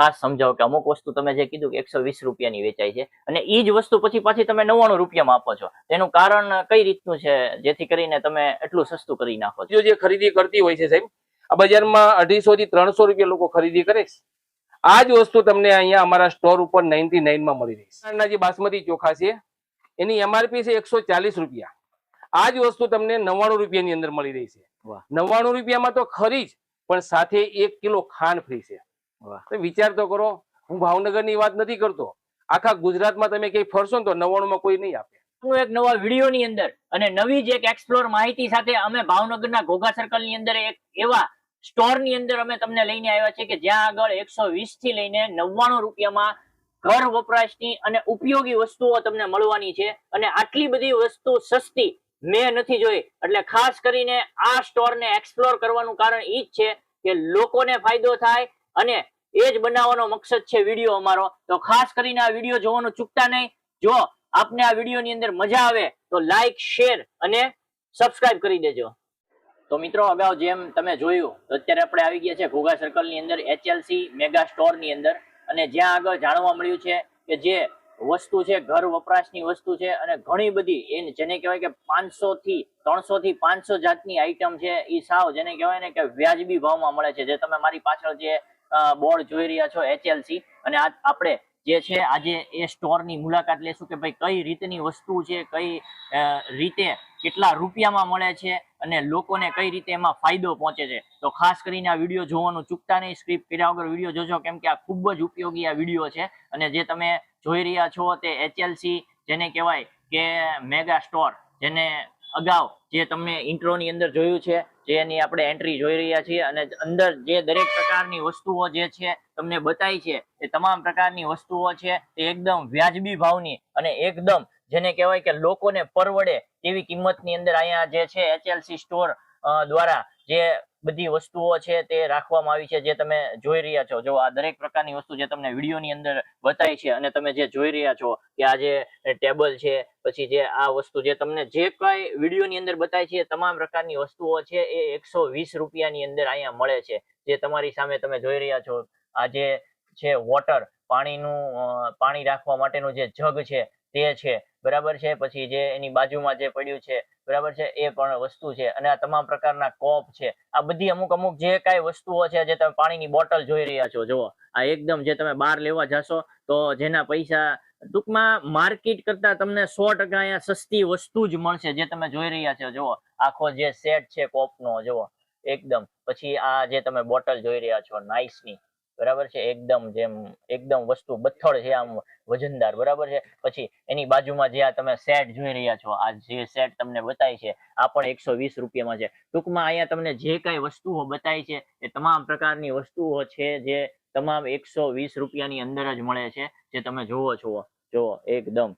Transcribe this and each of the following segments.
ખાસ સમજાવો કે અમુક વસ્તુ તમે જે કીધું કે એકસો વીસ રૂપિયાની વેચાય છે અને એ જ વસ્તુ પછી પાછી તમે નવ્વાણું રૂપિયામાં આપો છો. તેનું કારણ કઈ રીતનું છે? જેથી કરીને તમે એટલું સસ્તું કરી નાખો છો. જે ખરીદી કરતી હોય છે સાહેબ આ બજારમાં અઢીસો થી ત્રણસો રૂપિયા લોકો ખરીદી કરે છે. આ જ વસ્તુ તમને અહીંયા અમારા સ્ટોર ઉપર નાઇન્ટી નાઇનમાં મળી રહેશે પ્રકારના જે બાસમતી ચોખા છે એની એમઆરપી છે એકસો ચાલીસ રૂપિયા. આ જ વસ્તુ તમને નવ્વાણું રૂપિયાની અંદર મળી રહી છે. નવ્વાણું રૂપિયામાં તો ખરી જ પણ સાથે એક કિલો ખાંડ ફ્રી છે. તો વિચાર તો કરો હું ભાવનગરની વાત નથી કરતો. આખા ગુજરાતમાં તમે ક્યાંય ફરશો ને તો નવ્વાણુંમાં કોઈ નહીં આપે. હું એક નવા વીડિયો ની અંદર અને નવી જ એક એક્સપ્લોર માહિતી સાથે અમે ભાવનગરના ઘોઘા સર્કલની અંદર એક એવા સ્ટોરની અંદર અમે તમને લઈને આવ્યા છે કે જ્યાં આગળ એકસો થી લઈને નવ્વાણું રૂપિયામાં ઘર વપરાશની અને ઉપયોગી વસ્તુઓ તમને મળવાની છે. અને આટલી બધી વસ્તુ સસ્તી મેં નથી જોઈ. એટલે ખાસ કરીને આ સ્ટોર ને એક્સપ્લોર કરવાનું કારણ ઈ જ છે કે લોકોને ફાયદો થાય અને એ જ બનાવવાનો મકસદ છે વીડિયો અમારો. તો ખાસ કરીને આ વીડિયો જોવાનું ચૂકતા નહીં. જો આપને આ વીડિયો ની અંદર મજા આવે, તો લાઈક શેર અને સબસ્ક્રાઇબ કરી દેજો. તો મિત્રો અગાઉ જેમ તમે જોયું, તો અત્યારે આપણે આવી ગયા છે ઘોઘા સર્કલની અંદર એચએલસી મેગા સ્ટોરની અંદર. અને જ્યાં આગળ જાણવા મળ્યું છે કે જે વસ્તુ છે, ઘર વપરાશની વસ્તુ છે અને ઘણી બધી એને જેને કહેવાય કે પાંચસો થી ત્રણસો થી પાંચસો જાતની આઈટમ છે એ સાવ જેને કહેવાય ને કે વ્યાજબી ભાવમાં મળે છે. જે તમે મારી પાછળ જે બોર્ડ જોઈ રહ્યા છો એચએલસી અને આપણે જે છે, આજે એ સ્ટોરની મુલાકાત લેશું કે ભાઈ કઈ રીતની વસ્તુ છે, કઈ રીતે કેટલા રૂપિયામાં મળે છે અને લોકોને કઈ રીતે એમાં ફાયદો પહોંચે છે. તો ખાસ કરીને આ વીડિયો જોવાનું ચૂકતા નહીં, સ્ક્રિપ્ટ કર્યા વગર વીડિયો જોજો, કેમ કે આ ખૂબ જ ઉપયોગી આ વીડિયો છે. અને જે તમે જોઈ રહ્યા છો તે એચએલસી જેને કહેવાય કે મેગા સ્ટોર જેને અગાઉ જે તમને ઇન્ટ્રોની અંદર જોયું છે જેની આપણે એન્ટ્રી જોઈ રહ્યા છીએ અને અંદર જે દરેક પ્રકારની વસ્તુઓ જે છે તમને બતાવી છે, એ તમામ પ્રકારની વસ્તુઓ છે, તે એકદમ વ્યાજબી ભાવની અને એકદમ જેને કહેવાય કે લોકોને પરવડે તેવી કિંમતની અંદર અહીંયા જે છે એચએલસી સ્ટોર દ્વારા જે બધી વસ્તુઓ છે તે રાખવામાં આવી છે, જે તમે જોઈ રહ્યા છો. જો આ દરેક પ્રકારની વસ્તુ જે તમને વિડીયોની અંદર બતાવી છે અને તમે જે જોઈ રહ્યા છો કે આ જે ટેબલ છે, પછી જે આ વસ્તુ જે તમને જે કઈ વિડીયોની અંદર બતાવી છે તમામ પ્રકારની વસ્તુઓ છે, એ એકસો વીસ રૂપિયાની અંદર અહીંયા મળે છે. જે તમારી સામે તમે જોઈ રહ્યા છો, આ જે છે વોટર પાણીનું પાણી રાખવા માટેનું જે જગ છે તે છે. બરાબર છે? પછી જે એની બાજુમાં જે પડ્યું છે, બરાબર છે? એ પણ વસ્તુ છે. અને આ તમામ પ્રકારના કોપ છે. આ બધી અમુક અમુક જે કાંઈ વસ્તુઓ છે, જે તમે પાણીની બોટલ જોઈ રહ્યા છો, જુઓ. આ એકદમ જે તમે બહાર લેવા જશો, તો જેના પૈસા ટૂંકમાં માર્કેટ કરતા તમને સો ટકા અહીંયા સસ્તી વસ્તુ જ મળશે જે તમે જોઈ રહ્યા છો, જુઓ. આખો જે સેટ છે, કોપનો, જુઓ. એકદમ. પછી આ જે તમે બોટલ જોઈ રહ્યા છો, નાઇસની. બરાબર છે? એકદમ જેમ એકદમ વસ્તુ બથ્થડ છે આમ વજનદાર, બરાબર છે? પછી એની બાજુમાં જે આ તમે સેટ જોઈ રહ્યા છો, આ જે સેટ તમને બતાવી છે, આ પણ એકસો વીસ રૂપિયામાં છે. ટૂંકમાં અહીંયા તમને જે કાંઈ વસ્તુઓ બતાવી છે, એ તમામ પ્રકારની વસ્તુઓ છે જે તમામ એકસો વીસ રૂપિયાની અંદર જ મળે છે, જે તમે જોવો છો. જો, એકદમ.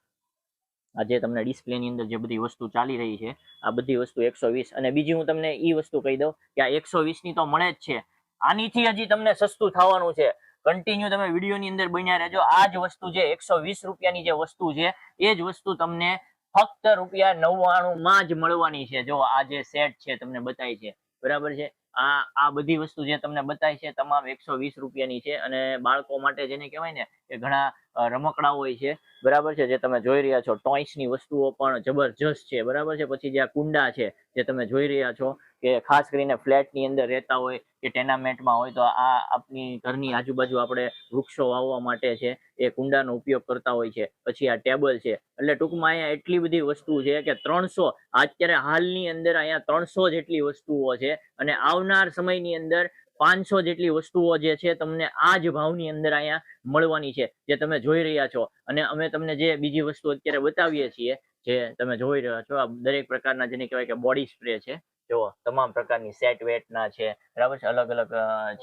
આજે તમને ડિસ્પ્લે ની અંદર જે બધી વસ્તુ ચાલી રહી છે, આ બધી વસ્તુ એકસો વીસ. અને બીજી હું તમને એ વસ્તુ કહી દઉં કે આ એકસો વીસની તો મળે જ છે આનીથી હજી તમને સસ્તું થવાનું છે. કન્ટિન્યુ તમે વીડિયો ની અંદર બન્યા રહેજો. આ જ વસ્તુ છે, એકસો રૂપિયાની જે વસ્તુ છે, એ જ વસ્તુ તમને ફક્ત રૂપિયા નવ્વાણું માં જ મળવાની છે. જો આ જે સેટ છે તમને બતાય છે. બરાબર છે? આ આ બધી વસ્તુ જે તમને બતાય છે, તમામ એકસો વીસ રૂપિયાની છે. અને બાળકો માટે જેને કહેવાય ને કે ઘણા રમકડા હોય છે. બરાબર છે? જે તમે જોઈ રહ્યા છો ટોયસની વસ્તુઓ પણ જબરજસ્ત છે. બરાબર છે? પછી જે આ કુંડા છે, જે તમે જોઈ રહ્યા છો કે ખાસ કરીને ફ્લેટની અંદર રહેતા હોય કે ટેનામેન્ટમાં હોય તો આ આપની ઘરની આજુબાજુ આપણે વૃક્ષો વાવવા માટે છે, એ કુંડાનો ઉપયોગ કરતા હોય છે. પછી આ ટેબલ છે. એટલે ટૂંકમાં અહીંયા એટલી બધી વસ્તુ છે કે ત્રણસો, અત્યારે હાલની અંદર અહીંયા ત્રણસો જેટલી વસ્તુઓ છે અને આવનાર સમયની અંદર પાંચસો જેટલી વસ્તુઓ જે છે તમને આ જ ભાવની અંદર અહીંયા મળવાની છે, જે તમે જોઈ રહ્યા છો. અને અમે તમને જે બીજી વસ્તુ અત્યારે બતાવીએ છીએ, જે તમે જોઈ રહ્યા છો, આ દરેક પ્રકારના જેને કહેવાય કે બોડી સ્પ્રે છે. જુઓ તમામ પ્રકારની સેટ વેટ ના છે, બરાબર છે? અલગ અલગ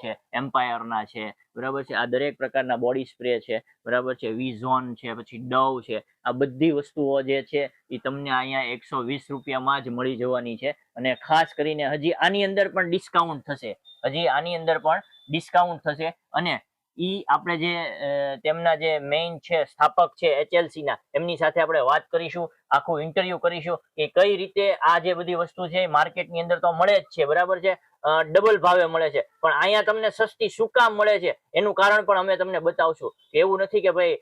છે એમ્પાયર ના છે, બરાબર છે? આ દરેક પ્રકારના બોડી સ્પ્રે છે, બરાબર છે? વિઝોન છે, પછી ડવ છે, આ બધી વસ્તુઓ જે છે, એ તમને અહીંયા એકસો વીસ રૂપિયામાં જ મળી જવાની છે. અને ખાસ કરીને હજી આની અંદર પણ ડિસ્કાઉન્ટ થશે. હજી આની અંદર પણ ડિસ્કાઉન્ટ થશે. અને ઈ આપણે જે તેમના જે મેઇન છે, સ્થાપક છે એચએલસી ના, એમની સાથે આપણે વાત કરીશું. આખું ઇન્ટરવ્યુ કરીશું કે કઈ રીતે આ જે બધી વસ્તુ છે માર્કેટની અંદર તો મળે જ છે, બરાબર છે? ડબલ ભાવે મળે છે. પણ અહીંયા તમને સસ્તી શું કામ મળે છે? એનું કારણ પણ અમે તમને બતાવશું. એવું નથી કે ભાઈ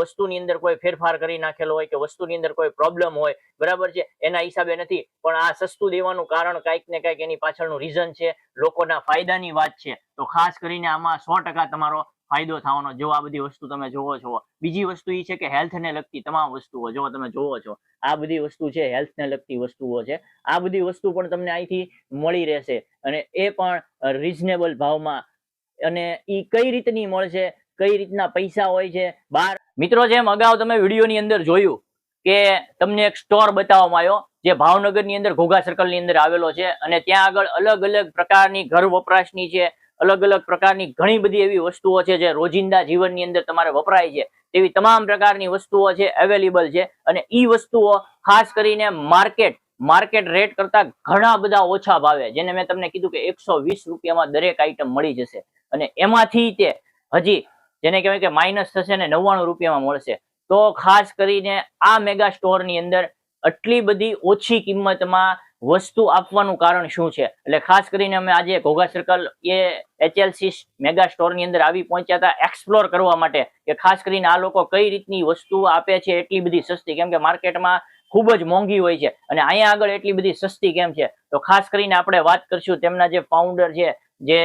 વસ્તુની અંદર કોઈ ફેરફાર કરી નાખેલો હોય કે વસ્તુની અંદર કોઈ પ્રોબ્લેમ હોય, બરાબર છે? એના હિસાબે નથી. પણ આ સસ્તું દેવાનું કારણ કાંઈક ને કાંઈક એની પાછળનું રીઝન છે, લોકોના ફાયદાની વાત છે. તો ખાસ કરીને આમાં સો તમારો ફાયદો થવાનો. જો આ બધી વસ્તુ તમે જોવો છો, બીજી વસ્તુ એ છે કે હેલ્થ ને લગતી તમામ વસ્તુઓ, જો તમે જોવો છો, આ બધી વસ્તુ છે હેલ્થ ને લગતી વસ્તુઓ છે. આ બધી વસ્તુ પણ તમને અહીંથી મળી રહેશે અને એ પણ રિઝનેબલ ભાવમાં. અને ઈ કઈ રીતની મળશે, કઈ રીતના પૈસા હોય છે, બાર મિત્રો જેમ અગાઉ તમે વિડીયોની અંદર જોયું કે તમને એક સ્ટોર બતાવવામાં આવ્યો, જે ભાવનગરની અંદર ઘોઘા સર્કલની અંદર આવેલો છે અને ત્યાં આગળ અલગ અલગ પ્રકારની ઘર વપરાશની છે અલગ અલગ પ્રકારની ઘણી બધી એવી વસ્તુઓ છે જે રોજિંદા જીવનની અંદર તમારે વપરાય છે. તેવી તમામ પ્રકારની વસ્તુઓ છે અવેલેબલ છે અને ઈ વસ્તુઓ ખાસ કરીને માર્કેટ માર્કેટ રેટ કરતા ઘણા બધા ઓછા ભાવે, જેને મેં તમને કીધું કે એકસો રૂપિયામાં દરેક આઈટમ મળી જશે. અને એમાંથી તે હજી જેને કહેવાય કે માઇનસ થશે ને નવ્વાણું રૂપિયામાં મળશે. તો ખાસ કરીને આ મેગા સ્ટોરની અંદર આટલી બધી ઓછી કિંમતમાં વસ્તુ આપવાનું કારણ શું છે? એટલે ખાસ કરીને અમે આજે ઘોઘા સર્કલ એ એચએલસી મેગા સ્ટોરની અંદર આવી પહોંચ્યા હતા એક્સપ્લોર કરવા માટે કે ખાસ કરીને આ લોકો કઈ રીતની વસ્તુઓ આપે છે, એટલી બધી સસ્તી. કેમ કે માર્કેટમાં ખૂબ જ મોંઘી હોય છે અને અહીંયા આગળ એટલી બધી સસ્તી કેમ છે? તો ખાસ કરીને આપણે વાત કરશું તેમના જે ફાઉન્ડર છે, જે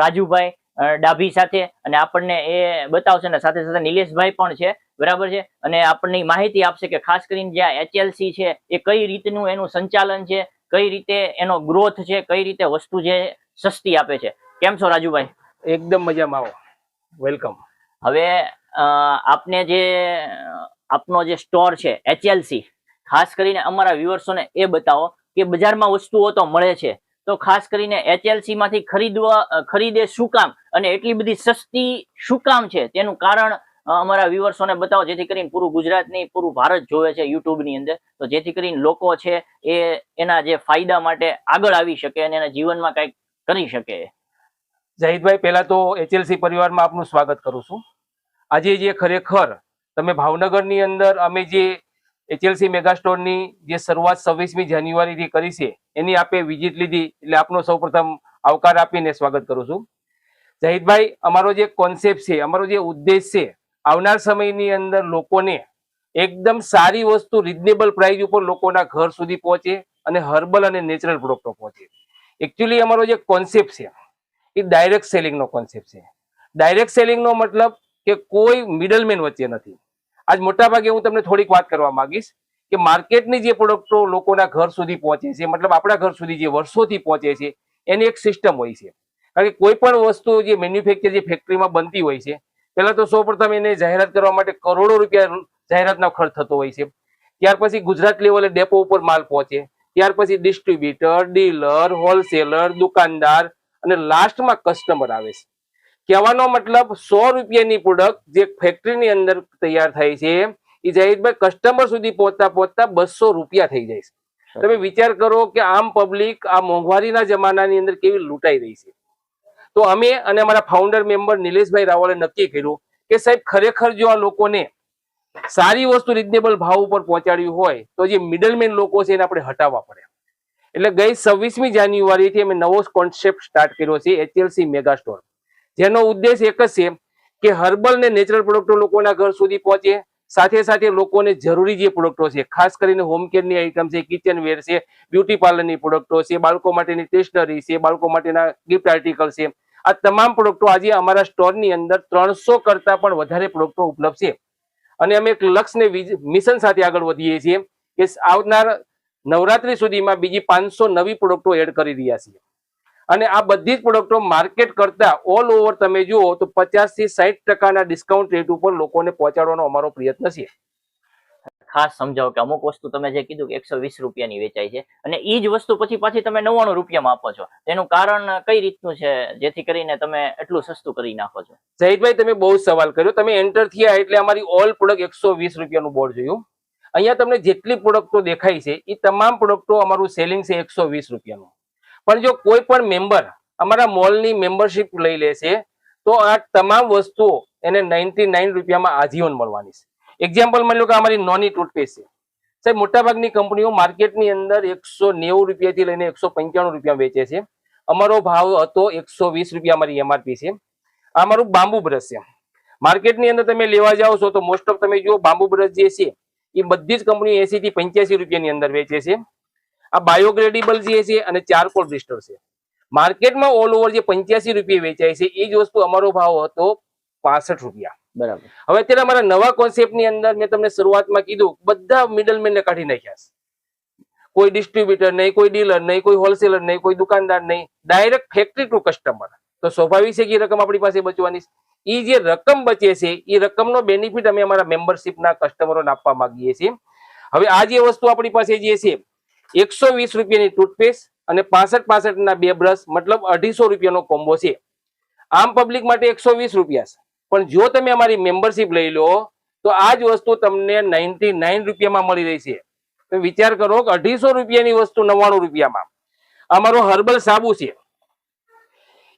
રાજુભાઈ ડાભી સાથે. અને આપણને એ બતાવશે અને સાથે સાથે નિલેશભાઈ પણ છે બરાબર છે? અને આપણને માહિતી આપશે કે ખાસ કરીને જે એચએલસી છે એ કઈ રીતનું એનું સંચાલન છે કઈ રીતે એનો ગ્રોથ છે કઈ રીતે વસ્તુ જે સસ્તી આપે છે. કેમ છો રાજુભાઈ? એકદમ મજામાં આવો. વેલકમ હવે આપને જે આપનો જે સ્ટોર છે એચએલસી ખાસ કરીને અમારા વ્યુઅર્સોને એ બતાવો કે બજારમાં વસ્તુઓ તો મળે છે. તો ખાસ કરીને એચએલસી માંથી ખરીદવા ખરીદે શું કામ? અને એટલી બધી સસ્તી શું કામ છે? તેનું કારણ અમારા વ્યુઅર્સોને બતાવો, જેથી કરીને પૂરું ગુજરાતની, પૂરું ભારત જોવે છે યુટ્યુબની અંદર. તો જેથી કરીને લોકો છે એ, એના જે ફાયદા માટે આગળ આવી શકે અને એના જીવનમાં કંઈક કરી શકે. જાહિદભાઈ પહેલા તો એચએલસી પરિવારમાં આપનું સ્વાગત કરું છું. આજે જે ખરેખર તમે ભાવનગરની અંદર અમે જે એચએલસી મેગા સ્ટોરની જે શરૂઆત છવ્વીસમી જાન્યુઆરીથી કરી છે, એની આપે વિઝિટ લીધી. એટલે આપનો સૌપ્રથમ આવકાર આપીને સ્વાગત કરું છું. જાહિદભાઈ, અમારો જે કોન્સેપ્ટ છે, અમારો જે ઉદ્દેશ છે, આવનાર સમયની અંદર લોકોને એકદમ સારી વસ્તુ રિઝનેબલ પ્રાઇસ ઉપર લોકોના ઘર સુધી પહોંચે અને હર્બલ અને નેચરલ પ્રોડક્ટો પહોંચે. એકચ્યુઅલી અમારો જે કોન્સેપ્ટ છે, એ ડાયરેક્ટ સેલિંગનો કોન્સેપ્ટ છે. ડાયરેક્ટ સેલિંગનો મતલબ કે કોઈ મિડલમેન વચ્ચે નથી. આજ મોટાભાગે હું તમને થોડીક વાત કરવા માંગીશ કે માર્કેટની જે પ્રોડક્ટો લોકોના ઘર સુધી પહોંચે છે, મતલબ આપણા ઘર સુધી જે વર્ષોથી પહોંચે છે, એની એક સિસ્ટમ હોય છે. કારણ કે કોઈ પણ વસ્તુ જે મેન્યુફેક્ચર જે ફેક્ટરીમાં બનતી હોય છે, પહેલા તો સૌપ્રથમ એને જાહેરાત કરવા માટે કરોડો રૂપિયા જાહેરાતનો ખર્ચ થતો હોય છે. ત્યાર પછી ગુજરાત લેવલે ડેપો ઉપર માલ પહોંચે. ત્યાર પછી ડિસ્ટ્રીબ્યુટર ડીલર હોલસેલર દુકાનદાર અને લાસ્ટમાં કસ્ટમર આવે છે. કહેવાનો મતલબ સો રૂપિયાની પ્રોડક્ટ જે ફેક્ટરીની અંદર તૈયાર થાય છે, એ જાહેરભાઈ કસ્ટમર સુધી પહોંચતા પહોંચતા બસો રૂપિયા થઈ જાય છે. તમે વિચાર કરો કે આમ પબ્લિક આ મોંઘવારીના જમાનાની અંદર કેવી લૂંટાઈ રહી છે. તો અમે અને અમારા ફાઉન્ડર મેમ્બર નિલેશભાઈ રાવલે નક્કી કર્યું કે સાહેબ, ખરેખર જો આ લોકોને સારી વસ્તુ રિઝનેબલ ભાવ ઉપર પહોંચાડ્યું હોય, તો જે મિડલમેન લોકો છે એને આપણે હટાવવા પડે. એટલે ગઈ છવ્વીસમી જાન્યુઆરીથી અમે નવો કોન્સેપ્ટ સ્ટાર્ટ કર્યો છે એચએલસી મેગા સ્ટોર જેનો ઉદ્દેશ એક જ છે કે હર્બલ ને નેચરલ પ્રોડક્ટો લોકોના ઘર સુધી પહોંચે, સાથે સાથે લોકોને જરૂરી જે પ્રોડક્ટો છે, ખાસ કરીને હોમ કેરની આઇટમ છે કિચન વેર છે બ્યુટી પાર્લરની પ્રોડક્ટો છે, બાળકો માટેની સ્ટેશનરી છે, બાળકો માટેના ગિફ્ટ આર્ટિકલ છે આ તમામ પ્રોડક્ટો આજે અમારા સ્ટોરની અંદર ત્રણસો કરતા પણ વધારે પ્રોડક્ટો ઉપલબ્ધ છે. અને અમે એક લક્ષ્યને મિશન સાથે આગળ વધીએ છીએ કે આવનાર નવરાત્રી સુધીમાં બીજી પાંચસો નવી પ્રોડક્ટો એડ કરી રહ્યા છીએ. અને આ બધી જ પ્રોડક્ટો માર્કેટ કરતા ઓલ ઓવર તમે જુઓ તો પચાસથી સાહીઠ ટકાના ડિસ્કાઉન્ટ રેટ ઉપર લોકોને પહોંચાડવાનો અમારો પ્રયત્ન છે. ખાસ સમજાવો કે અમુક વસ્તુ તમે જે કીધું કે એકસો વીસ રૂપિયાની વેચાય છે અને એ જ વસ્તુ પછી પાછી તમે નવ્વાણું રૂપિયામાં આપો છો. તેનું કારણ કઈ રીતનું છે? જેથી કરીને તમે એટલું સસ્તું કરી નાખો છો. જહીદભાઈ તમે બહુ સવાલ કર્યો. તમે એન્ટર થયા એટલે અમારી ઓલ પ્રોડક્ટ એકસો વીસ રૂપિયાનું બોર્ડ જોયું. અહીંયા તમને જેટલી પ્રોડક્ટો દેખાય છે એ તમામ પ્રોડક્ટો અમારું સેલિંગ છે એકસો વીસ રૂપિયાનું. પણ જો કોઈ પણ મેમ્બર અમારા મોલની મેમ્બરશિપ લઈ લેશે તો આ તમામ વસ્તુઓ એને નાઇન્ટી નાઇન રૂપિયામાં આજીવન મળવાની છે. એક્ઝામ્પલ માની લો કે અમારી નોની ટૂથપેસ્ટ છે. સાહેબ, મોટાભાગની કંપનીઓ માર્કેટની અંદર એકસો નેવું રૂપિયાથી લઈને એકસો પંચાણું રૂપિયા વેચે છે. અમારો ભાવ હતો એકસો વીસ રૂપિયા અમારી એમઆરપી છે. આ અમારું બાંબુ બ્રશ છે. માર્કેટની અંદર તમે લેવા જાઓ છો તો મોસ્ટ ઓફ તમે જુઓ બાંબુ બ્રશ જે છે, એ બધી જ કંપની એસી થી પંચ્યાસી રૂપિયાની અંદર વેચે છે. આ બાયોગ્રેડેબલ જે છે અને ચારકોલ બ્રિસ્ટર છે. માર્કેટમાં ઓલ ઓવર જે પંચ્યાસી રૂપિયા વેચાય છે, એ જ વસ્તુ અમારો ભાવ હતો પાસઠ રૂપિયા. બરાબર. હવે અત્યારે અમારા નવા કોન્સેપ્ટની અંદર મેં તમને શરૂઆતમાં કીધું, બધા મિડલમેન ને કાઢી નાખ્યા છે. કોઈ ડિસ્ટ્રીબ્યુટર નહીં, કોઈ ડીલર નહીં, કોઈ હોલસેલર નહીં, કોઈ દુકાનદાર નહીં ડાયરેક્ટ ફેક્ટરી ટુ કસ્ટમર તો સ્વાભાવિક છે કે રકમ આપણી પાસે બચવાની છે. એ જે રકમ બચે છે એ રકમનો બેનિફિટ અમે અમારા મેમ્બરશિપના કસ્ટમરોને આપવા માંગીએ છીએ. હવે આ જે વસ્તુ આપણી પાસે જે છે, એકસો વીસ રૂપિયાની ટૂથપેસ્ટ અને પાસઠ પાસઠ ના બે બ્રશ મતલબ અઢીસો રૂપિયાનો કોમ્બો છે. આમ પબ્લિક માટે એકસો વીસ રૂપિયા છે. પણ જો તમે અમારી મેમ્બરશિપ લઈ લો, તો આ જ વસ્તુ તમને નાઇન્ટી નાઇન રૂપિયામાં મળી રહી છે. વિચાર કરો કે અઢીસો રૂપિયાની વસ્તુ નવ્વાણું રૂપિયામાં. અમારો હર્બલ સાબુ છે.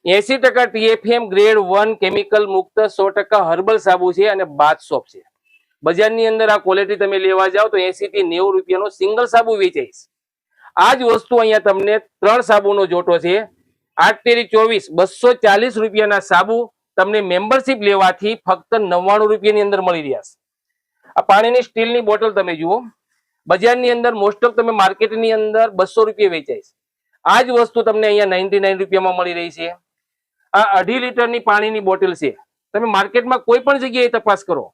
એસી ટકા ટીએફએમ ગ્રેડ વન કેમિકલ મુક્ત સો ટકા હર્બલ સાબુ છે અને બાથ સોપ છે. બજારની અંદર આ ક્વોલિટી તમે લેવા જાઓ તો એસી થી નેવું રૂપિયાનો સિંગલ સાબુ વેચાઈશ. આ જ વસ્તુ અહીંયા તમને ત્રણ સાબુનો જોટો છે. આઠ તેરી ચોવીસ, બસો ચાલીસ રૂપિયાના સાબુ તમને મેમ્બરશિપ લેવાથી ફક્ત નવ્વાણું રૂપિયાની અંદર મળી રહ્યા છે. આ પાણીની સ્ટીલની બોટલ તમે જુઓ. બજારની અંદર મોસ્ટ ઓફ તમે માર્કેટની અંદર બસો રૂપિયા વેચાય છે. આ જ વસ્તુ તમને અહીંયા નાઇન્ટી નાઇન રૂપિયામાં મળી રહી છે. આ અઢી લીટરની પાણીની બોટલ છે. તમે માર્કેટમાં કોઈ પણ જગ્યાએ તપાસ કરો.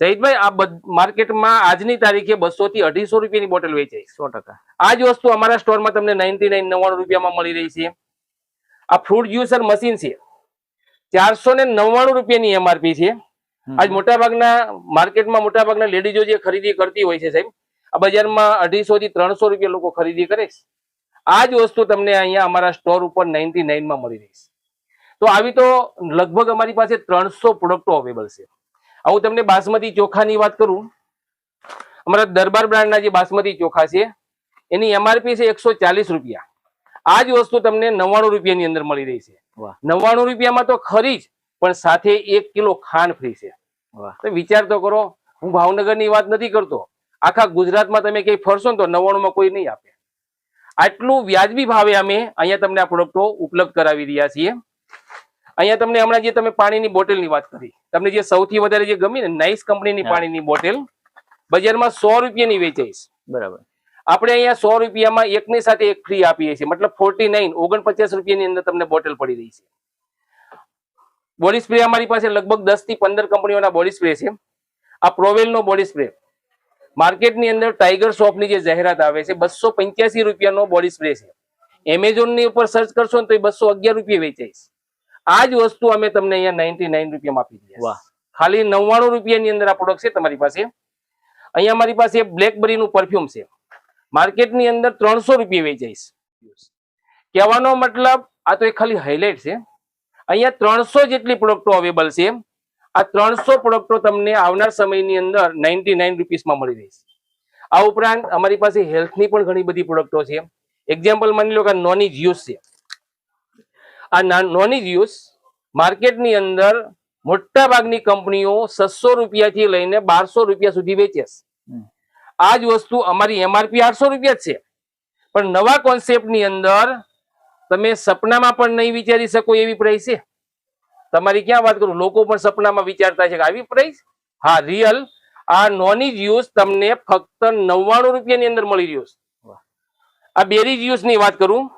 સહિતભાઈ આ માર્કેટમાં આજની તારીખે બસો થી અઢીસો રૂપિયાની બોટલ વેચાય સો ટકા. આ જ વસ્તુ અમારા સ્ટોરમાં તમને નાઇન્ટી નાઇન નવ્વાણું રૂપિયામાં મળી રહી છે. આ ફ્રૂટ જ્યુસર મશીન છે. ચારસો ને નવ્વાણું રૂપિયાની એમઆરપી છે. આજ મોટા ભાગના માર્કેટમાં મોટાભાગના લેડીઝો જે ખરીદી કરતી હોય છે સાહેબ આ બજારમાં અઢીસો થી ત્રણસો રૂપિયા લોકો ખરીદી કરે છે. આ જ વસ્તુ તમને અહીંયા અમારા સ્ટોર ઉપર નાઇન્ટી નાઇનમાં મળી રહી છે. તો આવી તો લગભગ અમારી પાસે ત્રણસો પ્રોડક્ટો અવેલેબલ છે. હું તમને બાસમતી ચોખાની વાત કરું. અમારા દરબાર બ્રાન્ડના જે બાસમતી ચોખા છે એની એમઆરપી છે એકસો ચાલીસ રૂપિયા. આ જ વસ્તુ તમને નવ્વાણું રૂપિયાની અંદર મળી રહી છે. નવ્વાણું રૂપિયામાં તો ખરી જ પણ સાથે એક કિલો ખાંડ ફ્રી છે. તો વિચાર તો કરો હું ભાવનગરની વાત નથી કરતો. આખા ગુજરાતમાં તમે ક્યાંય ફરશો ને તો નવ્વાણુંમાં કોઈ નહીં આપે. આટલું વ્યાજબી ભાવે અમે અહીંયા તમને આ પ્રોડક્ટો ઉપલબ્ધ કરાવી રહ્યા છીએ. અહીંયા તમને હમણાં જે તમે પાણીની બોટલની વાત કરી તમને જે સૌથી વધારે જે ગમી ને નાઇસ કંપનીની પાણીની બોટલ બજારમાં સો રૂપિયાની વેચાઈશ. બરાબર. આપણે અહીંયા સો રૂપિયામાં એકની સાથે એક ફ્રી આપીએ છીએ. મતલબ ફોર્ટી નાઇન ઓગણપચાસ રૂપિયાની અંદર તમને બોટલ પડી રહી છે. બોડી સ્પ્રે અમારી પાસે લગભગ દસથી પંદર કંપનીઓના બોડી સ્પ્રે છે. આ પ્રોવેલનો બોડી સ્પ્રે માર્કેટની અંદર ટાઈગર સોપની જે જાહેરાત આવે છે બસો પંચ્યાસી રૂપિયાનો બોડી સ્પ્રે છે. એમેઝોનની ઉપર સર્ચ કરશો ને તો એ બસો અગિયાર રૂપિયા વેચાય છે. આ જ વસ્તુ અમે તમને અહીંયા નાઇન્ટી નાઇન રૂપિયામાં આપી દઈએ ખાલી નવ્વાણું રૂપિયાની અંદર આ પ્રોડક્ટ છે તમારી પાસે. અહીંયા અમારી પાસે બ્લેકબેરીનું પરફ્યુમ છે. માર્કેટની અંદર ત્રણસો રૂપિયા વેચાઈશ. કહેવાનો મતલબ, આ તો એક ખાલી હાઇલાઇટ છે. અહીંયા ત્રણસો જેટલી પ્રોડક્ટો અવેલેબલ છે. આ ત્રણસો પ્રોડક્ટો તમને આવનાર સમયની અંદર નાઇન્ટી નાઇન રૂપીસમાં મળી રહેશે. આ ઉપરાંત અમારી પાસે હેલ્થની પણ ઘણી બધી પ્રોડક્ટો છે. એક્ઝામ્પલ માની લો કે નોની જ્યુસ છે. આ નોની જ્યુસ માર્કેટની અંદર મોટા ભાગની કંપનીઓ છસો રૂપિયાથી લઈને બારસો રૂપિયા સુધી વેચે છે. આ જ વસ્તુ અમારી એમઆરપી આઠસો રૂપિયા છે. પણ નવા કોન્સેપ્ટની અંદર તમે સપનામાં પણ નહીં વિચારી શકો એવી પ્રાઇસ છે. તમારી ક્યાં વાત કરું? લોકો પણ સપનામાં વિચારતા છે કે આવી પ્રાઇસ હા રિયલ આ નોની જ્યુસ તમને ફક્ત નવ્વાણું રૂપિયાની અંદર મળી રહ્યો છે. આ બેરી જ્યુસની વાત કરું.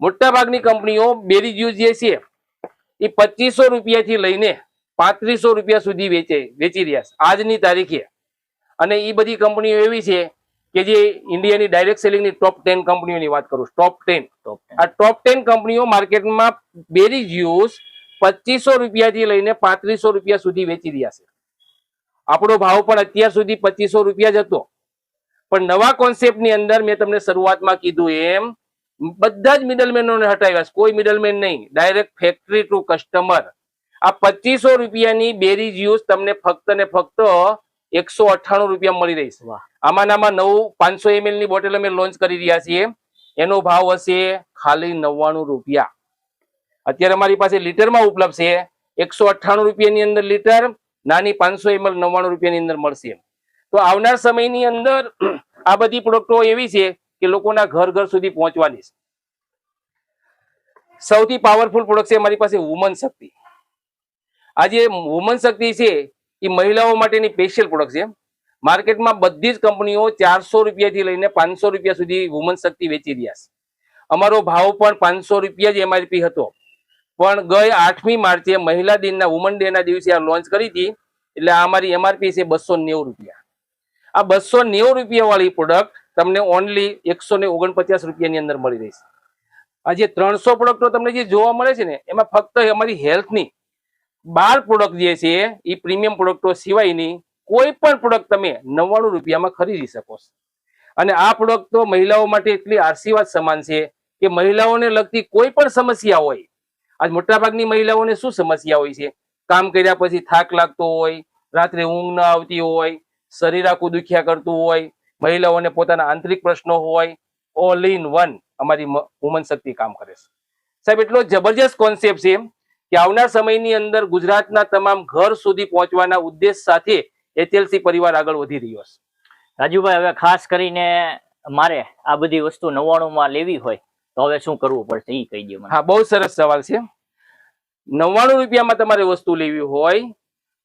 મોટાભાગની કંપનીઓ બેરી જ્યુસ જે છે, એ પચીસો રૂપિયાથી લઈને પાંત્રીસો રૂપિયા સુધી વેચે, વેચી રહ્યા છે. આજની તારીખે. અને એ બધી કંપનીઓ એવી છે કે જે ઇન્ડિયાની ડાયરેક્ટ સેલિંગની ટોપ ટેન કંપનીઓની વાત કરું ટોપ ટેન આ ટોપ ટેન કંપનીઓ માર્કેટમાં બેરી જ્યુસ પચીસો રૂપિયાથી લઈને પાંત્રીસો રૂપિયા સુધી વેચી રહ્યા છે. આપણો ભાવ પણ અત્યાર સુધી પચીસો રૂપિયા જ હતો. પણ નવા કોન્સેપ્ટની અંદર મેં તમને શરૂઆતમાં કીધું એમ બધા જ મિડલમેનોને હટાવ્યા કોઈ મિડલમેન નહીં. ડાયરેક્ટ ફેક્ટરી ટુ કસ્ટમર આ પચીસો રૂપિયાની બેરી જ્યુસ તમને ફક્ત ને ફક્ત એકસો અઠ્ઠાણું રૂપિયા મળી રહી છે. વાહ. નવ પાંચસો એમએલની બોટલ અમે લોન્ચ કરી રહ્યા છીએ. એનો ભાવ હશે ખાલી નવ્વાણું રૂપિયા. અત્યારે અમારી પાસે લીટરમાં ઉપલબ્ધ છે. એકસો અઠ્ઠાણું રૂપિયાની અંદર લીટર નાની પાંચસો એમએલ નવ્વાણું રૂપિયાની અંદર મળશે તો આવનાર સમયની અંદર આ બધી પ્રોડક્ટો એવી છે કે લોકોના ઘર ઘર સુધી પહોંચવાની છે. સૌથી પાવરફુલ પ્રોડક્ટ છે અમારી પાસે વુમન શક્તિ. આ જે વુમન શક્તિ છે એ મહિલાઓ માટેની સ્પેશિયલ પ્રોડક્ટ છે. માર્કેટમાં બધી જ કંપનીઓ ચારસો રૂપિયાથી લઈને પાંચસો રૂપિયા સુધી વુમન શક્તિ વેચી રહ્યા છે. અમારો ભાવ પણ પાંચસો રૂપિયા જ એમઆરપી હતો. પણ ગઈ આઠમી માર્ચે મહિલા દિનના વુમન ડેના દિવસે આ લોન્ચ કરી હતી. એટલે આ અમારી એમઆરપી છે બસો નેવું રૂપિયા. આ બસો નેવું રૂપિયા વાળી પ્રોડક્ટ તમને ઓનલી એકસો ને ઓગણપચાસ રૂપિયાની અંદર મળી રહેશે આ જે ત્રણસો પ્રોડક્ટો તમને જે જોવા મળે છે ને, એમાં ફક્ત અમારી હેલ્થની બાર પ્રોડક્ટ જે છે, એ પ્રીમિયમ પ્રોડક્ટો સિવાયની કોઈ પણ પ્રોડક્ટ તમે નવ્વાણું રૂપિયામાં ખરીદી શકો છો. અને આ પ્રોડક્ટ મહિલાઓ માટે એટલી આશીર્વાદ સમાન છે કે મહિલાઓને લગતી કોઈ પણ સમસ્યા હોય, આજ મોટાભાગની મહિલાઓને શું સમસ્યા હોય છે? કામ કર્યા પછી થાક લાગતો હોય, રાત્રે ઊંઘ ન આવતી હોય, શરીર આખું દુખ્યા કરતું હોય, મહિલાઓને પોતાના આંતરિક પ્રશ્નો હોય ઓલ ઇન વન અમારી વુમન શક્તિ કામ કરે છે. સાહેબ, એટલો જબરજસ્ત કોન્સેપ્ટ છે. કે આવનાર સમયની અંદર ગુજરાતના તમામ ઘર સુધી પહોંચવાના ઉદ્દેશ સાથે એચએલસી પરિવાર આગળ વધી રહ્યો છે. રાજુભાઈ હવે ખાસ કરીને મારે આ બધી વસ્તુ નવ્વાણુંમાં લેવી હોય તો હવે શું કરવું પડશે? એ કહી દે હા બહુ સરસ સવાલ છે. નવ્વાણું રૂપિયામાં તમારે વસ્તુ લેવી હોય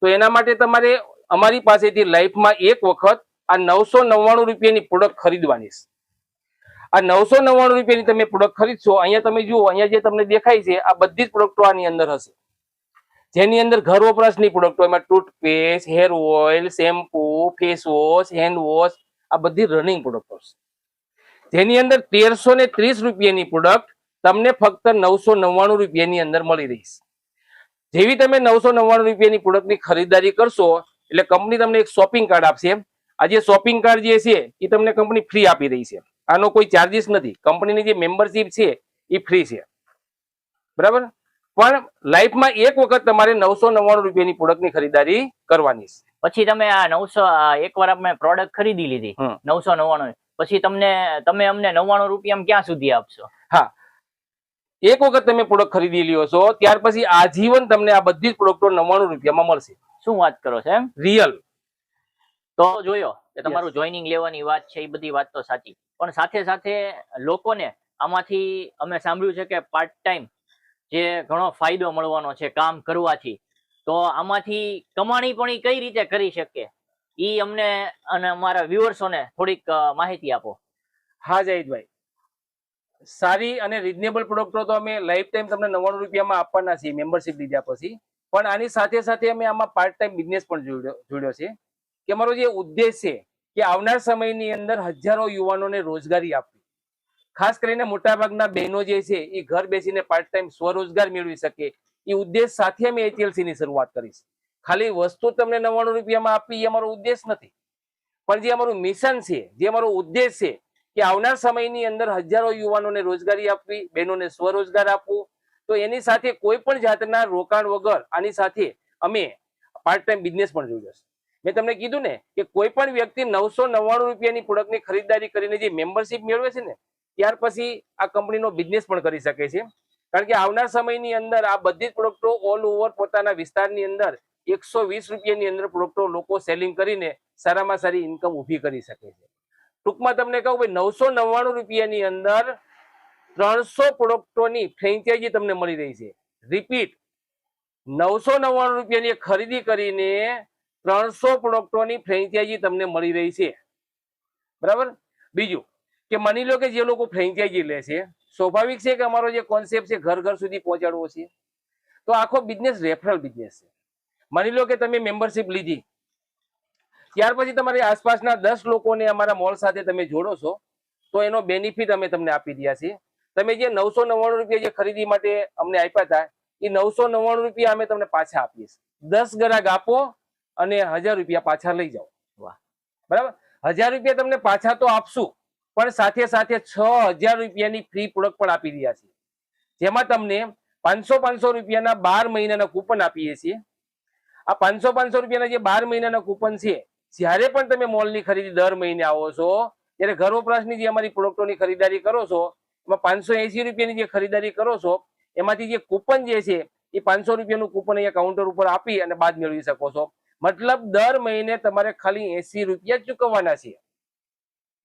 તો એના માટે તમારે અમારી પાસેથી લાઈફમાં એક વખત આ નવસો નવ્વાણું રૂપિયાની પ્રોડક્ટ ખરીદવાની છે. આ નવસો નવ્વાણું રૂપિયાની તમે પ્રોડક્ટ ખરીદશો, અહીંયા તમે જુઓ, અહીંયા જે તમને દેખાય છે, આ બધી જ પ્રોડક્ટો આની અંદર હશે. જેની અંદર ઘર વપરાશની પ્રોડક્ટો એમાં toothpaste hair oil shampoo face wash hand wash આ બધી રનિંગ પ્રોડક્ટો છે જેની અંદર તેરસો ને ત્રીસ રૂપિયાની પ્રોડક્ટ તમને ફક્ત નવસો નવ્વાણું રૂપિયાની અંદર મળી રહીશ જેવી તમે નવસો નવ્વાણું રૂપિયાની પ્રોડક્ટની ખરીદારી કરશો, એટલે કંપની તમને એક શોપિંગ કાર્ડ આપશે આ જે શોપિંગ કાર્ડ જે છે, એ તમને કંપની ફ્રી આપી રહી છે આનો કોઈ ચાર્જિસ નથી. કંપનીની જે મેમ્બરશીપ છે એ ફ્રી છે. બરાબર? પણ લાઈફમાં એક વખત તમારે નવસો નવ્વાણું રૂપિયાની પ્રોડક્ટની ખરીદારી કરવાની છે. પછી તમે આ નવસો એકવાર અમે પ્રોડક્ટ ખરીદી લીધી. નવસો નવ્વાણું. પછી તમને તમે અમને નવ્વાણું રૂપિયા ક્યાં સુધી આપશો? હા. એક વખત તમે પ્રોડક્ટ ખરીદી લ્યો છો ત્યાર પછી આજીવન તમને આ બધી જ પ્રોડક્ટો નવ્વાણું રૂપિયામાં મળશે. શું વાત કરો છો એમ? રિયલ તો જોયો. કે તમારું જોઈનિંગ લેવાની વાત છે એ બધી વાત તો સાચી. પણ સાથે સાથે લોકોને આમાંથી અમે સાંભળ્યું છે કે પાર્ટ ટાઈમ જે ઘણો ફાયદો મળવાનો છે કામ કરવાથી તો આમાંથી કમાણી પણ એ કઈ રીતે કરી શકે? એ અમને અને અમારા વ્યુઅર્સોને થોડીક માહિતી આપો. હા જયદભાઈ. સારી અને રિઝનેબલ પ્રોડક્ટો તો અમે લાઈફ ટાઈમ તમને નવ્વાણું રૂપિયામાં આપવાના છીએ મેમ્બરશિપ લીધા પછી. પણ આની સાથે સાથે અમે આમાં પાર્ટ ટાઈમ બિઝનેસ પણ જોડ્યો જોડ્યો છે. કે અમારો જે ઉદ્દેશ છે કે આવનાર સમયની અંદર હજારો યુવાનોને રોજગારી આપવી. ખાસ કરીને મોટાભાગના બહેનો જે છે, એ ઘર બેસીને પાર્ટ ટાઈમ સ્વરોજગાર મેળવી શકે. એ ઉદ્દેશ સાથે અમે એચએલસી ની શરૂઆત કરીશ ખાલી વસ્તુ તમને નવ્વાણું રૂપિયામાં આપવી એ અમારો ઉદ્દેશ નથી. પણ જે અમારું મિશન છે, જે અમારો ઉદ્દેશ છે કે આવનાર સમયની અંદર હજારો યુવાનોને રોજગારી આપવી, બહેનોને સ્વરોજગાર આપવું, તો એની સાથે કોઈ પણ જાતના રોકાણ વગર આની સાથે અમે પાર્ટ ટાઈમ બિઝનેસ પણ જોઈ છે મેં તમને કીધું ને કે કોઈ પણ વ્યક્તિ નવસો નવ્વાણું રૂપિયાની પ્રોડક્ટની ખરીદારી કરીને જે મેમ્બરશિપ મેળવે છે ને, ત્યાર પછી આ કંપનીનો બિઝનેસ પણ કરી શકે છે. કારણ કે આવનાર સમયની અંદર આ બધી જ પ્રોડક્ટો ઓલ ઓવર પોતાના વિસ્તારની અંદર એકસો વીસ રૂપિયાની અંદર પ્રોડક્ટો લોકો સેલિંગ કરીને સારામાં સારી ઇન્કમ ઊભી કરી શકે છે. ટૂંકમાં તમને કહું ભાઈ, નવસો નવ્વાણું રૂપિયાની અંદર ત્રણસો પ્રોડક્ટોની ફ્રેન્ચાઇઝી તમને મળી રહી છે. રિપીટ નવસો નવ્વાણું રૂપિયાની ખરીદી કરીને ત્રણસો પ્રોડક્ટોની ફ્રેન્ચાઇઝી તમને મળી રહી છે. બરાબર? બીજું, કે માની લો કે જે લોકો ફ્રેન્ચાઇઝી લે છે, સ્વાભાવિક છે કે અમારો જે કોન્સેપ્ટ છે, ઘર ઘર સુધી પહોંચાડવો છે? તો આખો બિઝનેસ રેફરલ બિઝનેસ છે. માની લો કે તમે મેમ્બરશિપ લીધી, ત્યાર પછી તમારી આસપાસના દસ લોકોને અમારા મોલ સાથે તમે જોડો છો, તો એનો બેનિફિટ અમે તમને આપી દયા છીએ. તમે જે નવસો નવ્વાણું રૂપિયા જે ખરીદી માટે અમને આપ્યા હતા, એ નવસો નવ્વાણું રૂપિયા અમે તમને પાછા આપીએ દસ ગ્રાહક આપો અને હજાર રૂપિયા પાછા લઈ જાઓ. વાહ. બરાબર? હજાર રૂપિયા તમને પાછા તો આપશું પણ સાથે સાથે છ હજાર રૂપિયાની ફ્રી પ્રોડક્ટ પણ આપી રહ્યા છીએ. જેમાં તમને પાંચસો પાંચસો રૂપિયાના બાર મહિનાના કૂપન આપીએ છીએ. આ પાંચસો પાંચસો રૂપિયાના જે બાર મહિનાના કૂપન છે જ્યારે પણ તમે મોલની ખરીદી દર મહિને આવો છો ત્યારે ઘર વપરાશની જે અમારી પ્રોડક્ટોની ખરીદારી કરો છો એમાં પાંચસો એસી રૂપિયાની જે ખરીદારી કરો છો એમાંથી જે કૂપન જે છે એ પાંચસો રૂપિયાનું કૂપન અહીંયા કાઉન્ટર ઉપર આપી અને બાદ મેળવી શકો છો. મતલબ દર મહિને તમારે ખાલી એસી રૂપિયા ચૂકવવાના છે.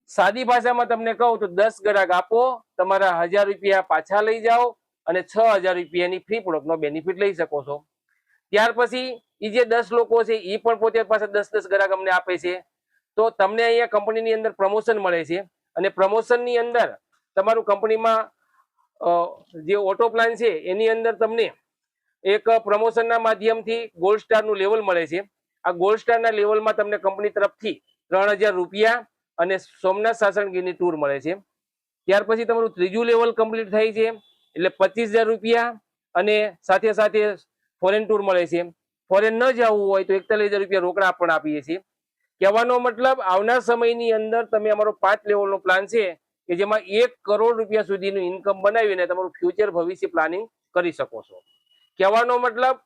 સાદી ભાષામાં તમને કહું તો દસ ગ્રાહક આપો, તમારા હજાર રૂપિયા પાછા લઈ જાઓ અને છ હજાર રૂપિયાની ફ્રી પ્રોડક્ટનો બેનિફિટ લઈ શકો છો. ત્યાર પછી એ જે દસ લોકો છે એ પણ પોતે પાસે દસ દસ ગ્રાહક અમને આપે છે. તો તમને અહીંયા કંપનીની અંદર પ્રમોશન મળે છે અને પ્રમોશનની અંદર તમારું કંપનીમાં જે ઓટો પ્લાન છે એની અંદર તમને એક પ્રમોશનના માધ્યમથી ગોલ્ડ સ્ટારનું લેવલ મળે છે. આ ગોલ્ડ સ્ટારના લેવલમાં તમને કંપની તરફથી ત્રણ રૂપિયા અને સોમનાથ સાસણગીરની ટૂર મળે છે. ત્યાર પછી તમારું ત્રીજું લેવલ કમ્પ્લીટ થાય છે, એટલે પચીસ રૂપિયા અને સાથે સાથે ફોરેન ટૂર મળે છે. ફોરેન ન જવું હોય તો એકતાલીસ રૂપિયા રોકડા પણ આપીએ છીએ. કહેવાનો મતલબ આવનાર સમયની અંદર તમે અમારો પાંચ લેવલનો પ્લાન છે કે જેમાં એક કરોડ રૂપિયા સુધીનું ઇન્કમ બનાવીને તમારું ફ્યુચર ભવિષ્ય પ્લાનિંગ કરી શકો છો. કહેવાનો મતલબ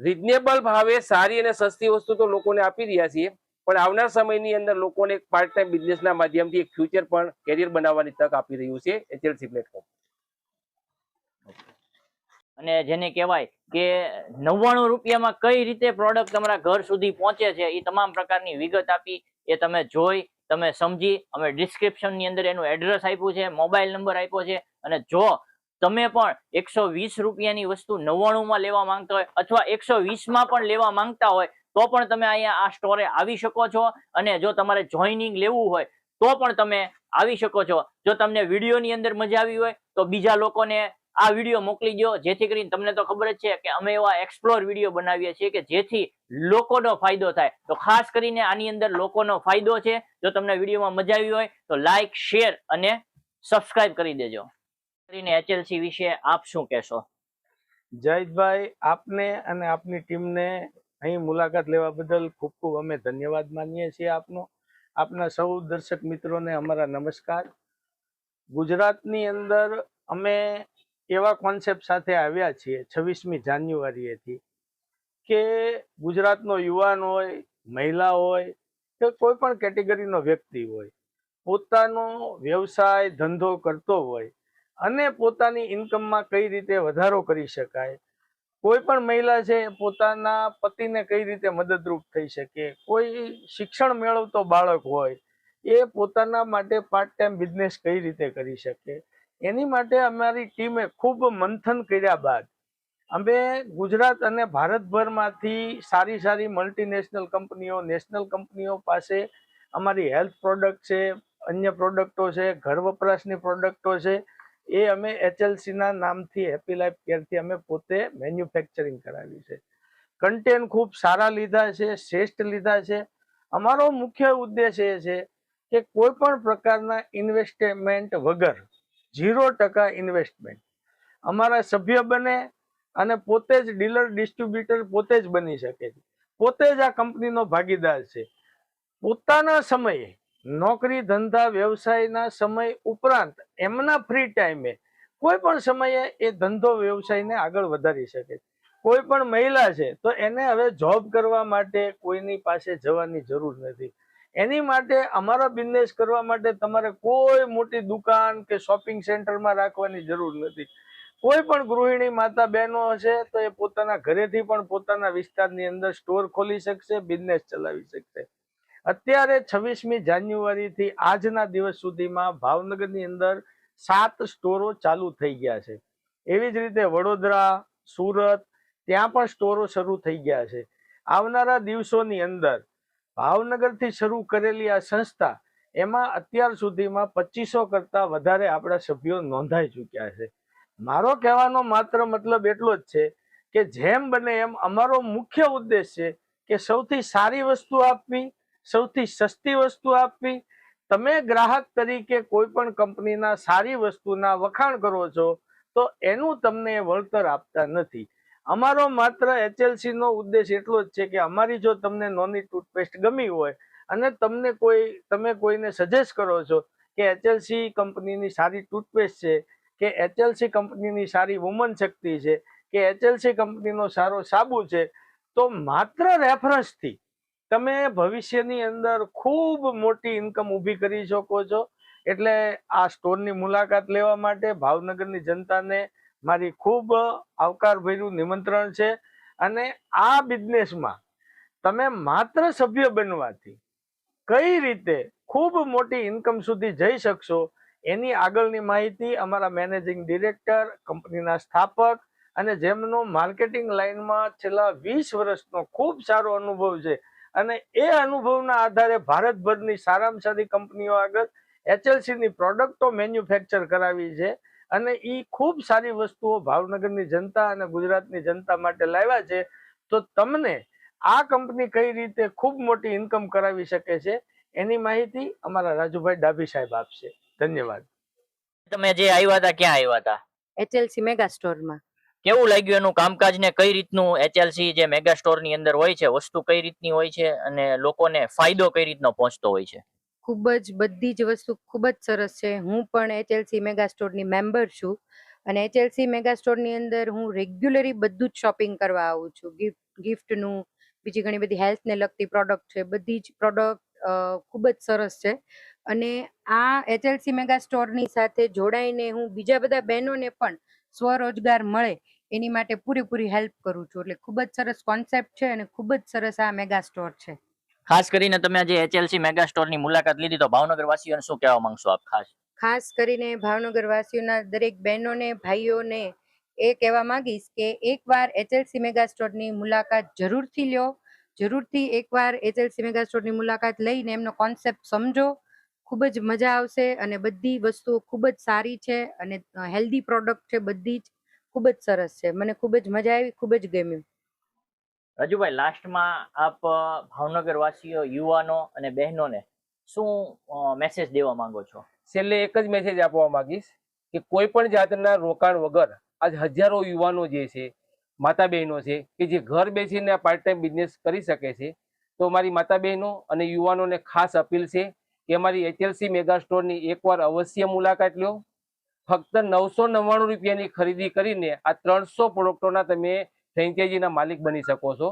રિઝનેબલ ભાવે સારી અને સસ્તી વસ્તુ તો લોકોને આપી રહ્યા છીએ, પણ આવનાર સમયની અંદર લોકોને પાર્ટ ટાઈમ બિઝનેસના માધ્યમથી એક ફ્યુચર પણ કેરિયર બનાવવાની તક આપી રહ્યું છે એચએલસી પ્લેટફોર્મ અને જેને કહેવાય કે નવ્વાણું રૂપિયામાં કઈ રીતે પ્રોડક્ટ તમારા ઘર સુધી પહોંચે છે એ તમામ પ્રકારની વિગત આપી, એ તમે જોઈ, તમે સમજી, અમે ડિસ્ક્રિપ્શનની અંદર એનું એડ્રેસ આપ્યું છે મોબાઈલ નંબર આપ્યો છે, અને જો તમે પણ એકસો વીસ રૂપિયાની વસ્તુ નવ્વાણું લેવા માંગતા હોય અથવા એકસો વીસમાં પણ લેવા માંગતા હોય, તો પણ તમે અહીંયા આ સ્ટોરે આવી શકો છો અને જો તમારે જોઈનિંગ લેવું હોય, તો પણ તમે આવી શકો છો. જો તમને વિડીયોની અંદર મજા આવી હોય, તો બીજા લોકોને આ વીડિયો મોકલી દો જેથી કરીને તમને તો ખબર જ છે કે અમે એવા એક્સપ્લોર વીડિયો બનાવીએ છીએ કે જેથી લોકોનો ફાયદો થાય. તો ખાસ કરીને આની અંદર લોકોનો ફાયદો છે. જો તમને વિડીયોમાં મજા આવી હોય, તો લાઈક શેર અને સબસ્ક્રાઇબ કરી દેજો. કરીને એચએલસી વિશે આપ શું કહેશો? જયદભાઈ, આપને અને આપની ટીમને અહીં મુલાકાત લેવા બદલ ખૂબ ખૂબ અમે ધન્યવાદ માનીએ છીએ આપનો. આપના સૌ દર્શક મિત્રોને અમારા નમસ્કાર. ગુજરાતની અંદર અમે એવા કોન્સેપ્ટ સાથે આવ્યા છીએ છવ્વીસમી જાન્યુઆરીએથી કે ગુજરાતનો યુવાન હોય, મહિલા હોય કે કોઈ પણ કેટેગરીનો વ્યક્તિ હોય, પોતાનો વ્યવસાય ધંધો કરતો હોય અને પોતાની ઇન્કમમાં કઈ રીતે વધારો કરી શકાય? કોઈ પણ મહિલા છે પોતાના પતિને કઈ રીતે મદદરૂપ થઈ શકે? કોઈ શિક્ષણ મેળવતો બાળક હોય એ પોતાના માટે પાર્ટ ટાઈમ બિઝનેસ કઈ રીતે કરી શકે? એની માટે અમારી ટીમે ખૂબ મંથન કર્યા બાદ અમે ગુજરાત અને ભારતભરમાંથી સારી સારી મલ્ટીનેશનલ કંપનીઓ નેશનલ કંપનીઓ પાસે અમારી હેલ્થ પ્રોડક્ટ છે, અન્ય પ્રોડક્ટો છે, ઘર વપરાશની પ્રોડક્ટો છે એ અમે એચએલસીના નામથી હેપી લાઈફ કેરથી અમે પોતે મેન્યુફેક્ચરિંગ કરાવી છે. કન્ટેન ખૂબ સારા લીધા છે, શ્રેષ્ઠ લીધા છે. અમારો મુખ્ય ઉદ્દેશ એ છે કે કોઈ પણ પ્રકારના ઇન્વેસ્ટમેન્ટ વગર ઝીરો ટકા ઇન્વેસ્ટમેન્ટ અમારા સભ્ય બને અને પોતે જ ડીલર ડિસ્ટ્રીબ્યુટર પોતે જ બની શકે છે. પોતે જ આ કંપનીનો ભાગીદાર છે. પોતાના સમયે નોકરી, ધંધા, વ્યવસાયના સમય ઉપરાંત એમના ફ્રી ટાઈમે કોઈ પણ સમયે એ ધંધો, વ્યવસાયને આગળ વધારી શકે કોઈ પણ મહિલા છે તો એને હવે જોબ કરવા માટે કોઈની પાસે જવાની જરૂર નથી. એની માટે અમારા બિઝનેસ કરવા માટે તમારે કોઈ મોટી દુકાન કે શોપિંગ સેન્ટરમાં રાખવાની જરૂર નથી. કોઈ પણ ગૃહિણી માતા બહેનો હશે તો એ પોતાના ઘરેથી પણ પોતાના વિસ્તારની અંદર સ્ટોર ખોલી શકશે બિઝનેસ ચલાવી શકશે. અત્યારે છવ્વીસમી જાન્યુઆરીથી આજના દિવસ સુધીમાં ભાવનગરની અંદર સાત સ્ટોરો ચાલુ થઈ ગયા છે. એવી જ રીતે વડોદરા, સુરત, ત્યાં પણ સ્ટોરો શરૂ થઈ ગયા છે. આવનારા દિવસોની અંદર ભાવનગરથી શરૂ કરેલી આ સંસ્થા એમાં અત્યાર સુધીમાં પચીસો કરતા વધારે આપણા સભ્યો નોંધાઈ ચૂક્યા છે. મારો કહેવાનો માત્ર મતલબ એટલો જ છે કે જેમ બને એમ અમારો મુખ્ય ઉદ્દેશ છે કે સૌથી સારી વસ્તુ આપવી સૌથી સસ્તી વસ્તુ આપવી. તમે ગ્રાહક તરીકે કોઈ પણ કંપનીના સારી વસ્તુના વખાણ કરો છો, તો એનું તમને વળતર આપતા નથી. અમારો માત્ર એચએલસી નો ઉદ્દેશ એટલો જ છે કે અમારી જો તમને નોની ટૂથપેસ્ટ ગમી હોય અને તમને કોઈ, તમે કોઈને સજેસ્ટ કરો છો કે એચએલસી કંપનીની સારી ટૂથપેસ્ટ છે, કે એચએલસી કંપનીની સારી વુમન શક્તિ છે, કે એચએલસી કંપનીનો સારો સાબુ છે, તો માત્ર રેફરન્સથી તમે ભવિષ્યની અંદર ખૂબ મોટી ઇન્કમ ઊભી કરી શકો છો. એટલે આ સ્ટોરની મુલાકાત લેવા માટે ભાવનગરની જનતાને મારી ખૂબ આવકારભર્યું નિમંત્રણ છે. અને આ બિઝનેસમાં તમે માત્ર સભ્ય બનવાથી કઈ રીતે ખૂબ મોટી ઇન્કમ સુધી જઈ શકશો, એની આગળની માહિતી અમારા મેનેજિંગ ડિરેક્ટર કંપનીના સ્થાપક અને જેમનો માર્કેટિંગ લાઈનમાં છેલ્લા વીસ વર્ષનો ખૂબ સારો અનુભવ છે અને એ અનુભવના આધારે ભારતભરની સારામાં સારી કંપનીઓ આગળ એચએલસીની ની પ્રોડક્ટો મેન્યુફેક્ચર કરાવી છે અને એ ખૂબ સારી વસ્તુઓ ભાવનગરની જનતા અને ગુજરાતની જનતા માટે લાવ્યા છે. તો તમને આ કંપની કઈ રીતે ખૂબ મોટી ઇન્કમ કરાવી શકે છે એની માહિતી અમારા રાજુભાઈ ડાભી સાહેબ આપશે. ધન્યવાદ. તમે જે આવ્યા હતા ક્યાં આવ્યા હતા? એચએલસી મેગા સ્ટોરમાં. કેવું લાગ્યું એનું કામકાજ ને કઈ રીતનું એચએલસી જે મેગા સ્ટોરની અંદર હોય છે, વસ્તુ કઈ રીતની હોય છે અને લોકોને ફાયદો કઈ રીતનો પહોંચતો હોય છે? ખૂબ જ બધી જ વસ્તુ ખૂબ જ સરસ છે. હું પણ એચએલસી મેગા સ્ટોરની મેમ્બર છું અને એચએલસી મેગા સ્ટોરની અંદર હું રેગ્યુલરી બધું જ શોપિંગ કરવા આવું છું. ગિફ્ટ, ગિફ્ટનું, બીજી ઘણી બધી હેલ્થને લગતી પ્રોડક્ટ છે, બધી જ પ્રોડક્ટ ખૂબ જ સરસ છે. અને આ એચએલસી મેગા સ્ટોરની સાથે જોડાઈને હું બીજા બધા બહેનોને પણ સ્વરોજગાર મળે એની માટે પૂરેપૂરી હેલ્પ કરું છું. એટલે ખૂબ જ સરસ કોન્સેપ્ટ છે અને ખૂબ જ સરસ આ મેગા સ્ટોર છે. ખાસ કરીને તમે આજે એચએલસી મેગા સ્ટોરની મુલાકાત લીધી તો ભાવનગર વાસીઓને શું કહેવા માંગશો આપ ખાસ? ખાસ કરીને ભાવનગર વાસીઓના દરેક બહેનોને ભાઈઓને એ કહેવા માંગીશ કે એકવાર એચએલસી મેગા સ્ટોરની મુલાકાત જરૂરથી લ્યો. જરૂરથી એકવાર એચએલસી મેગા સ્ટોરની મુલાકાત લઈને એમનો કોન્સેપ્ટ સમજો. ખૂબ જ મજા આવશે અને બધી વસ્તુઓ ખૂબ જ સારી છે અને હેલ્ધી પ્રોડક્ટ છે બધી જ. ખૂબ જ સરસ છે. મને ખૂબ જ મજા આવી ખૂબ જ ગમ્યું. રાજુભાઈ લાસ્ટમાં આપ ભાવનગર વાસીઓ યુવાનો અને બહેનોને શું મેસેજ દેવા માંગો છો? છેલ્લે એક જ મેસેજ આપવા માંગીશ કે કોઈ પણ જાતના રોકાણ વગર આજ હજારો યુવાનો જે છે માતા બહેનો છે કે જે ઘર બેસીને આ પાર્ટ ટાઈમ બિઝનેસ કરી શકે છે તો મારી માતા બહેનો અને યુવાનોને ખાસ અપીલ છે કે અમારી એચએલસી મેગા સ્ટોરની એકવાર અવશ્ય મુલાકાત લો. ફક્ત નવસો નવ્વાણું રૂપિયાની ખરીદી કરીને આ ત્રણસો પ્રોડક્ટોના તમે ફ્રેન્ચાઇઝીના માલિક બની શકો છો.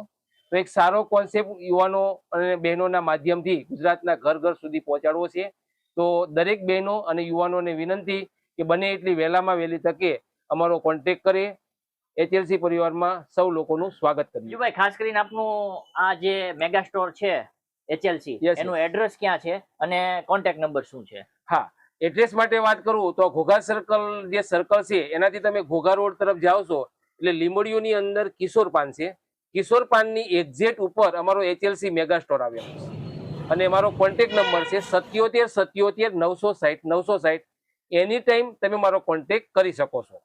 તો એક સારો કોન્સેપ્ટ યુવાનો અને બહેનોના માધ્યમથી ગુજરાતના ઘર ઘર સુધી પહોંચાડવો છે. તો દરેક બહેનો અને યુવાનોને વિનંતી કે બને એટલી વહેલામાં વહેલી તકે અમારો કોન્ટેક કરે. એચએલસી પરિવારમાં સૌ લોકોનું સ્વાગત કરીએ. ભાઈ ખાસ કરીને આપનું આ જે મેગા સ્ટોર છે એચએલસી એનું એડ્રેસ ક્યાં છે અને કોન્ટેક્ટ નંબર શું છે? હા એડ્રેસ માટે વાત કરું તો ઘોઘા સર્કલ જે સર્કલ છે, એનાથી તમે ઘોઘા રોડ તરફ જાઓ છો, એટલે લીંબડીઓની અંદર કિશોર પાન છે. કિશોર પાનની એક્ઝેક્ટ ઉપર અમારો એચએલસી મેગા સ્ટોર આવેલો છે અને મારો કોન્ટેક નંબર છે સત્યોતેર સત્યોતેર નવસો સાઠ નવસો સાઠ એની ટાઈમ તમે મારો કોન્ટેક કરી શકો છો.